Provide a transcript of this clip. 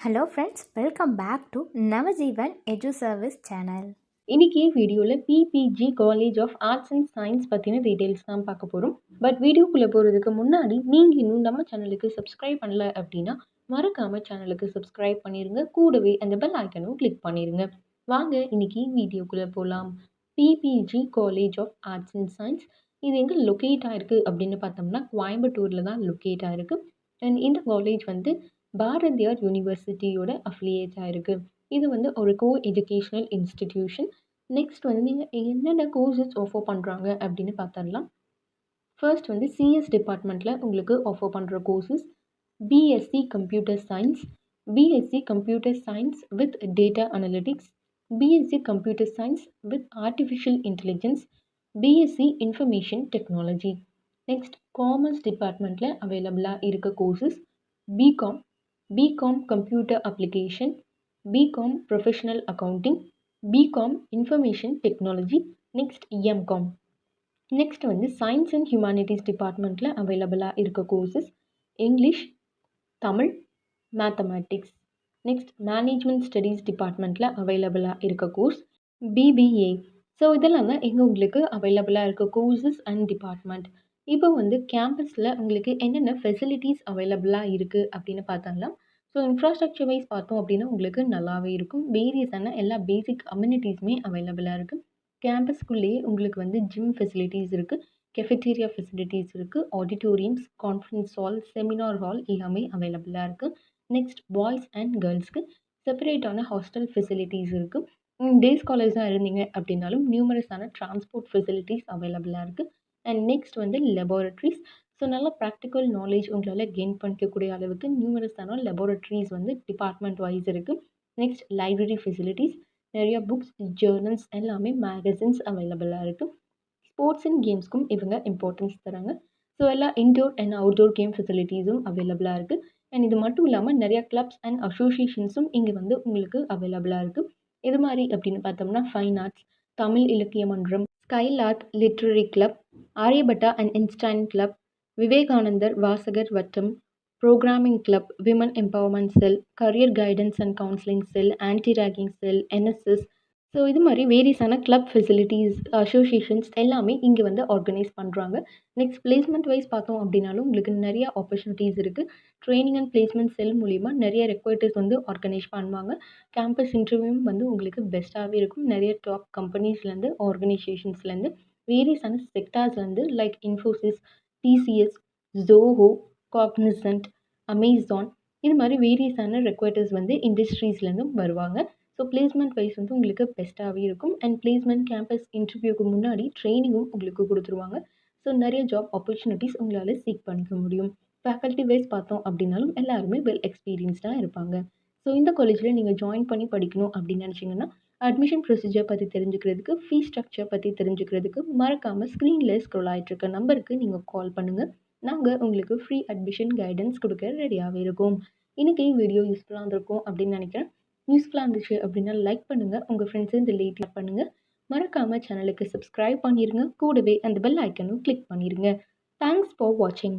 Hello friends welcome back to Navajeevan edu service channel இன்னைக்கு வீடியோவில் PPG college of arts and science பற்றின details தான் பார்க்க போகிறோம் பட் வீடியோக்குள்ளே போகிறதுக்கு முன்னாடி நீங்கள் இன்னும் நம்ம சேனலுக்கு சப்ஸ்கிரைப் பண்ணல அப்படின்னா மறக்காமல் சேனலுக்கு சப்ஸ்கிரைப் பண்ணிடுங்க கூடவே அந்த பெல் ஐக்கனும் கிளிக் பண்ணிடுங்க வாங்க இன்னைக்கு வீடியோக்குள்ளே போகலாம் PPG college of arts and science இது எங்கே லொக்கேட் ஆகிருக்கு அப்படின்னு பார்த்தோம்னா கோயம்புத்தூரில் தான் லொக்கேட் ஆகிருக்கு அண்ட் இந்த காலேஜ் வந்து பாரதியார் யூனிவர்சிட்டியோட அஃபிலியேட் ஆகிருக்கு இது வந்து ஒரு கோ எஜுகேஷ்னல் இன்ஸ்டிடியூஷன் நெக்ஸ்ட் வந்து நீங்கள் என்னென்ன கோர்சஸ் ஆஃபர் பண்ணுறாங்க அப்படின்னு பார்த்துடலாம் ஃபர்ஸ்ட் வந்து சிஎஸ் டிபார்ட்மெண்ட்டில் உங்களுக்கு ஆஃபர் பண்ணுற courses BSc computer science BSc computer science with data analytics BSc computer science with artificial intelligence BSc information technology next commerce டிபார்ட்மெண்ட்டில் அவைலபிளாக இருக்க courses BCom BCom computer application BCom professional accounting BCom information technology next MCom next வந்து science and humanities டிபார்ட்மெண்ட்டில் அவைலபிளாக இருக்க courses English Tamil mathematics next management studies டிபார்ட்மெண்ட்டில் அவைலபிளாக இருக்க கோர்ஸ் பிபிஏ ஸோ இதெல்லாம் தான் எங்கே உங்களுக்கு அவைலபிளாக இருக்க கோர்சஸ் அண்ட் டிபார்ட்மெண்ட் இப்போ வந்து கேம்பஸில் உங்களுக்கு என்னென்ன ஃபெசிலிட்டிஸ் அவைலபிளாக இருக்குது அப்படின்னு பார்த்தாங்களா ஸோ இன்ஃப்ராஸ்ட்ரக்சர் வைஸ் பார்த்தோம் அப்படின்னா உங்களுக்கு நல்லாவே இருக்கும். வேரியஸான எல்லா பேசிக் அம்யூனிட்டிஸுமே அவைலபிளாக இருக்குது கேம்பஸ்க்குள்ளேயே உங்களுக்கு வந்து ஜிம் ஃபெசிலிட்டிஸ் இருக்குது கெஃபெட்டீரியா ஃபெசிலிட்டிஸ் இருக்குது auditoriums conference hall seminar hall எல்லாமே அவைலபிளாக இருக்குது நெக்ஸ்ட் பாய்ஸ் அண்ட் கேர்ள்ஸ்க்கு செப்பரேட்டான ஹாஸ்டல் ஃபெசிலிட்டிஸ் இருக்குது டே ஸ்காலர்ஸாக இருந்தீங்க அப்படின்னாலும் நியூமரஸான டிரான்ஸ்போர்ட் ஃபெசிலிட்டிஸ் அவைலபிளாக இருக்குது அண்ட் நெக்ஸ்ட் வந்து லெபார்ட்ரிஸ் ஸோ நல்லா ப்ராக்டிக்கல் நாலேஜ் உங்களால் கெயின் பண்ணிக்கக்கூடிய அளவுக்கு நியூமரஸான லெபார்ட்ரிஸ் வந்து டிபார்ட்மெண்ட் வைஸ் இருக்குது நெக்ஸ்ட் லைப்ரரி ஃபெசிலிட்டிஸ் நிறைய புக்ஸ் ஜேர்னல்ஸ் எல்லாமே மேகசின்ஸ் அவைலபிளாக இருக்குது ஸ்போர்ட்ஸ் அண்ட் கேம்ஸ்க்கும் இவங்க இம்பார்ட்டன்ஸ் தராங்க. ஸோ எல்லா இன்டோர் அண்ட் அவுட்டோர் கேம் ஃபெசிலிட்டிஸும் அவைலபிளாக இருக்குது அண்ட் இது மட்டும் இல்லாமல் நிறையா கிளப்ஸ் அண்ட் அசோசியேஷன்ஸும் இங்கே வந்து உங்களுக்கு அவைலபிளாக இருக்குது இது மாதிரி அப்படின்னு பார்த்தோம்னா ஃபைன் ஆர்ட்ஸ் தமிழ் இலக்கிய மன்றம் ஸ்கைல் art literary club Aryabhata and Einstein club Vivekanandar வாசகர் வட்டம் programming club women empowerment cell career guidance and counselling cell anti ragging cell NSS so இது மாதிரி வேரியஸான கிளப் ஃபெசிலிட்டிஸ் அசோசியேஷன்ஸ் எல்லாமே இங்கே வந்து ஆர்கனைஸ் பண்ணுறாங்க நெக்ஸ்ட் பிளேஸ்மெண்ட் வைஸ் பார்த்தோம் அப்படின்னாலும் உங்களுக்கு நிறைய ஆப்பர்ச்சுனிட்டிஸ் இருக்குது ட்ரைனிங் அண்ட் பிளேஸ்மெண்ட் செல் மூலிமா நிறைய ரெக்வயர்டர்ஸ் வந்து ஆர்கனைஸ் பண்ணுவாங்க. கேம்பஸ் இன்டர்வியூவும் வந்து உங்களுக்கு பெஸ்ட்டாகவே இருக்கும். நிறைய டாப் கம்பெனிஸ்லேருந்து ஆர்கனைசேஷன்ஸ்லேருந்து வேரியஸான செக்டார்ஸ்லேருந்து like Infosys TCS Zoho Cognizant Amazon இது மாதிரி வேரியஸான ரெக்வயர்டர்ஸ் வந்து இண்டஸ்ட்ரீஸ்லேருந்தும் வருவாங்க. ஸோ பிளேஸ்மெண்ட் வைஸ் வந்து உங்களுக்கு பெஸ்ட்டாகவே இருக்கும். அண்ட் பிளேஸ்மெண்ட் கேம்பஸ் இன்டர்வியூக்கு முன்னாடி ட்ரைனிங்கும் உங்களுக்கு கொடுத்துருவாங்க. ஸோ நிறைய ஜாப் ஆப்பர்ச்சுனிட்டிஸ் உங்களால் சீக் பண்ணிக்க முடியும். ஃபேக்கல்ட்டி வைஸ் பார்த்தோம் அப்படின்னாலும் எல்லாருமே வெல் எக்ஸ்பீரியன்ஸ்டாக இருப்பாங்க. ஸோ இந்த காலேஜில் நீங்கள் ஜாயின் பண்ணி படிக்கணும் அப்படின்னு நினச்சிங்கன்னா அட்மிஷன் ப்ரொசீஜர் பற்றி தெரிஞ்சுக்கிறதுக்கு ஃபீஸ் ஸ்ட்ரக்சர் பற்றி தெரிஞ்சுக்கிறதுக்கு மறக்காமல் ஸ்க்ரீனில் ஸ்க்ரோல் ஆகிட்டுருக்க நம்பருக்கு நீங்கள் கால் பண்ணுங்கள் நாங்கள் உங்களுக்கு ஃப்ரீ அட்மிஷன் கைடன்ஸ் கொடுக்க ரெடியாகவே இருக்கோம். இன்றைக்கி வீடியோ யூஸ்ஃபுல்லாக இருந்திருக்கும் அப்படின்னு நினைக்கிறேன். யூஸ்ஃபுல்லாக இருந்துச்சு அப்படின்னா லைக் பண்ணுங்கள் உங்கள் ஃப்ரெண்ட்ஸு இந்த லேட் பண்ணுங்கள் மறக்காமல் சேனலுக்கு சப்ஸ்கிரைப் பண்ணிடுங்க கூடவே அந்த பெல் ஐக்கனும் கிளிக் பண்ணிடுங்க தேங்க்ஸ் ஃபார் வாட்சிங்